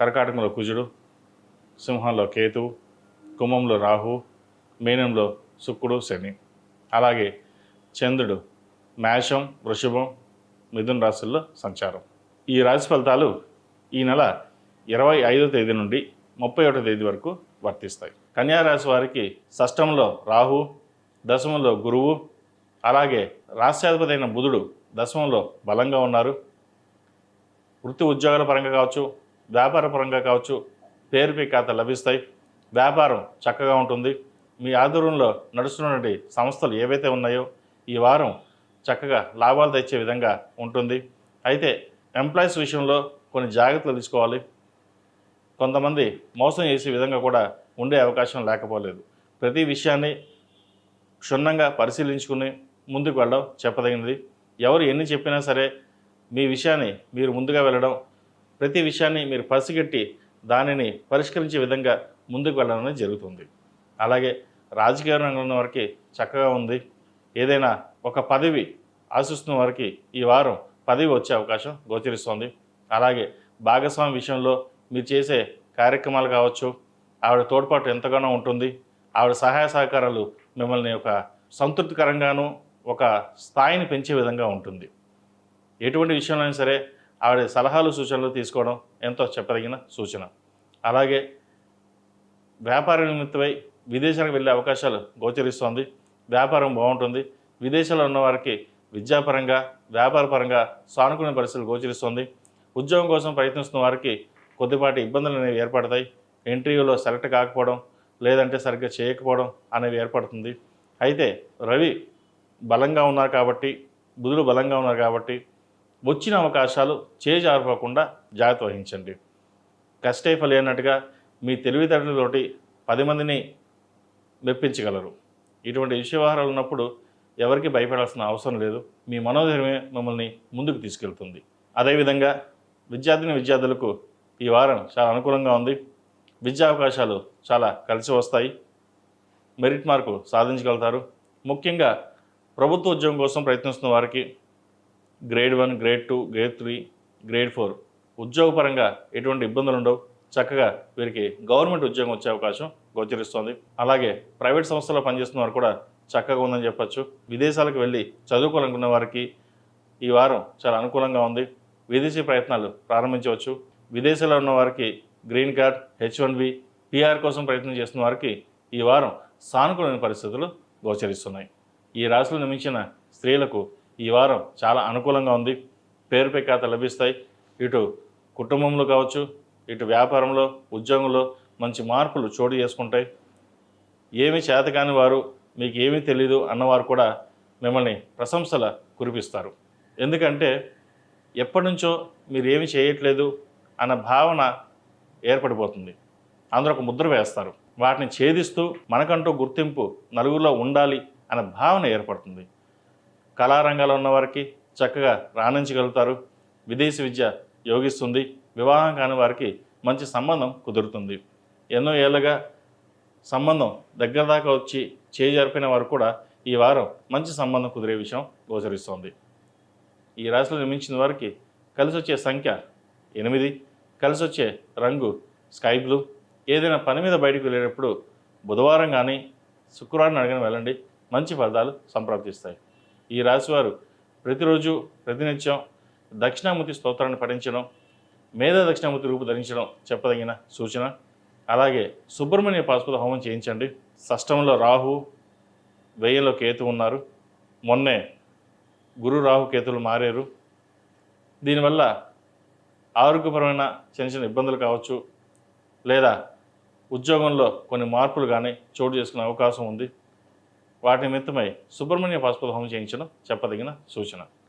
కర్కాటకంలో కుజుడు సింహంలో కేతువు కుంభంలో రాహు మీనంలో శుక్రుడు శని. అలాగే చంద్రుడు మేషం వృషభం మిథున రాశుల్లో సంచారం. ఈ రాశి ఫలితాలు ఈ నెల ఇరవై ఐదో తేదీ నుండి ముప్పై ఒకటో తేదీ వరకు వర్తిస్తాయి. కన్యారాశి వారికి షష్టంలో రాహు దశమంలో గురువు అలాగే రాష్ట్రాధిపతి అయిన బుధుడు దశమంలో బలంగా ఉన్నారు. వృత్తి ఉద్యోగాల పరంగా కావచ్చు వ్యాపారపరంగా కావచ్చు కావచ్చు మీ ఖాతా లభిస్తాయి. వ్యాపారం చక్కగా ఉంటుంది. మీ ఆధ్వర్యంలో నడుస్తున్నటువంటి సంస్థలు ఏవైతే ఉన్నాయో ఈ వారం చక్కగా లాభాలు తెచ్చే విధంగా ఉంటుంది. అయితే ఎంప్లాయీస్ విషయంలో కొన్ని జాగ్రత్తలు తీసుకోవాలి. కొంతమంది మోసం చేసే విధంగా కూడా ఉండే అవకాశం లేకపోలేదు. ప్రతి విషయాన్ని క్షుణ్ణంగా పరిశీలించుకుని ముందుకు వెళ్ళడం చెప్పదగినది. ఎవరు ఎన్ని చెప్పినా సరే మీ విషయాన్ని మీరు ముందుగా వెళ్ళడం ప్రతి విషయాన్ని మీరు పసిగట్టి దానిని పరిష్కరించే విధంగా ముందుకు వెళ్ళడం జరుగుతుంది. అలాగే రాజకీయ రంగంలో వారికి చక్కగా ఉంది. ఏదైనా ఒక పదవి ఆశిస్తున్న వారికి ఈ వారం పదవి వచ్చే అవకాశం గోచరిస్తోంది. అలాగే భాగస్వామి విషయంలో మీరు చేసే కార్యక్రమాలు కావచ్చు ఆవిడ తోడ్పాటు ఎంతగానో ఉంటుంది. ఆవిడ సహాయ సహకారాలు మిమ్మల్ని ఒక సంతృప్తికరంగాను ఒక స్థాయిని పెంచే విధంగా ఉంటుంది. ఎటువంటి విషయంలో అయినా సరే ఆవిడ సలహాలు సూచనలు తీసుకోవడం ఎంతో చెప్పదగిన సూచన. అలాగే వ్యాపార నిమిత్తమై విదేశాలకు వెళ్ళే అవకాశాలు గోచరిస్తోంది. వ్యాపారం బాగుంటుంది. విదేశాల్లో ఉన్న వారికి విద్యాపరంగా వ్యాపారపరంగా సానుకూల పరిస్థితులు గోచరిస్తుంది. ఉద్యోగం కోసం ప్రయత్నిస్తున్న వారికి కొద్దిపాటి ఇబ్బందులు అనేవి ఏర్పడతాయి. ఇంటర్వ్యూలో సెలెక్ట్ కాకపోవడం లేదంటే సరిగ్గా చేయకపోవడం అనేవి ఏర్పడుతుంది. అయితే రవి బలంగా ఉన్నారు కాబట్టి బుధుడు బలంగా ఉన్నారు కాబట్టి వచ్చిన అవకాశాలు చేజారిపోకుండా జాగ్రత్త వహించండి. కష్టే ఫలి మీ తెలివితేటలతోటి పది మందిని మెప్పించగలరు. ఇటువంటి విషయ వ్యవహారాలు ఉన్నప్పుడు ఎవరికి భయపడాల్సిన అవసరం లేదు. మీ మనోధైర్యమే మిమ్మల్ని ముందుకు తీసుకెళ్తుంది. అదేవిధంగా విద్యార్థిని విద్యార్థులకు ఈ వారం చాలా అనుకూలంగా ఉంది. విద్యా అవకాశాలు చాలా కలిసి వస్తాయి. మెరిట్ మార్కు సాధించగలుగుతారు. ముఖ్యంగా ప్రభుత్వ ఉద్యోగం కోసం ప్రయత్నిస్తున్న వారికి grade one grade two grade three grade four. ఉద్యోగపరంగా ఎటువంటి ఇబ్బందులు ఉండవు. చక్కగా వీరికి గవర్నమెంట్ ఉద్యోగం వచ్చే అవకాశం గోచరిస్తోంది. అలాగే ప్రైవేట్ సంస్థలో పనిచేస్తున్న వారు కూడా చక్కగా ఉందని చెప్పచ్చు. విదేశాలకు వెళ్ళి చదువుకోవాలనుకున్న వారికి ఈ వారం చాలా అనుకూలంగా ఉంది. విదేశీ ప్రయత్నాలు ప్రారంభించవచ్చు. విదేశాల్లో ఉన్న వారికి green card H one B PR కోసం ప్రయత్నం చేస్తున్న వారికి ఈ వారం సానుకూలమైన పరిస్థితులు గోచరిస్తున్నాయి. ఈ రాశిలో నిర్మించిన స్త్రీలకు ఈ వారం చాలా అనుకూలంగా ఉంది. పేరు పెక్కాత లభిస్తాయి. ఇటు కుటుంబంలో కావచ్చు ఇటు వ్యాపారంలో ఉద్యోగంలో మంచి మార్పులు చోటు చేసుకుంటాయి. ఏమి చేతకాని వారు మీకు ఏమీ తెలీదు అన్నవారు కూడా మిమ్మల్ని ప్రశంసల కురిపిస్తారు. ఎందుకంటే ఎప్పటి నుంచో మీరు ఏమి చేయట్లేదు అన్న భావన ఏర్పడిపోతుంది. అందరూ ఒక ముద్ర వేస్తారు. వాటిని ఛేదిస్తూ మనకంటూ గుర్తింపు నలుగురిలో ఉండాలి అనే భావన ఏర్పడుతుంది. కళారంగాల్లో ఉన్నవారికి చక్కగా రాణించగలుగుతారు. విదేశీ విద్య యోగిస్తుంది. వివాహం కాని వారికి మంచి సంబంధం కుదురుతుంది. ఎన్నో ఏళ్ళగా సంబంధం దగ్గర దాకా వచ్చి చేజరిపిన వారు కూడా ఈ వారం మంచి సంబంధం కుదిరే విషయం గోచరిస్తోంది. ఈ రాశిలో నిర్మించిన వారికి కలిసి వచ్చే సంఖ్య ఎనిమిది. కలిసి వచ్చే రంగు స్కై బ్లూ. ఏదైనా పని మీద బయటకు వెళ్ళేటప్పుడు బుధవారం కానీ శుక్రవారం అడిగిన వెళ్ళండి. మంచి ఫలితాలు సంప్రాప్తిస్తాయి. ఈ రాశివారు ప్రతిరోజు ప్రతినిత్యం దక్షిణామూర్తి స్తోత్రాన్ని పఠించడం మేధా దక్షిణామూర్తి రూపు ధరించడం చెప్పదగిన సూచన. అలాగే సుబ్రహ్మణ్య పాశుపత హోమం చేయించండి. షష్టంలో రాహు వెయ్యిలో కేతు ఉన్నారు. మొన్నే గురు రాహు కేతులు మారారు. దీనివల్ల ఆరోగ్యపరమైన చిన్న చిన్న ఇబ్బందులు కావచ్చు. లేదా ఉద్యోగంలో కొన్ని మార్పులు కానీ చోటు చేసుకునే అవకాశం ఉంది. వాటి నిమిత్తమై సుబ్రహ్మణ్య పాశుపత హోమం చేయించడం చెప్పదగిన సూచన.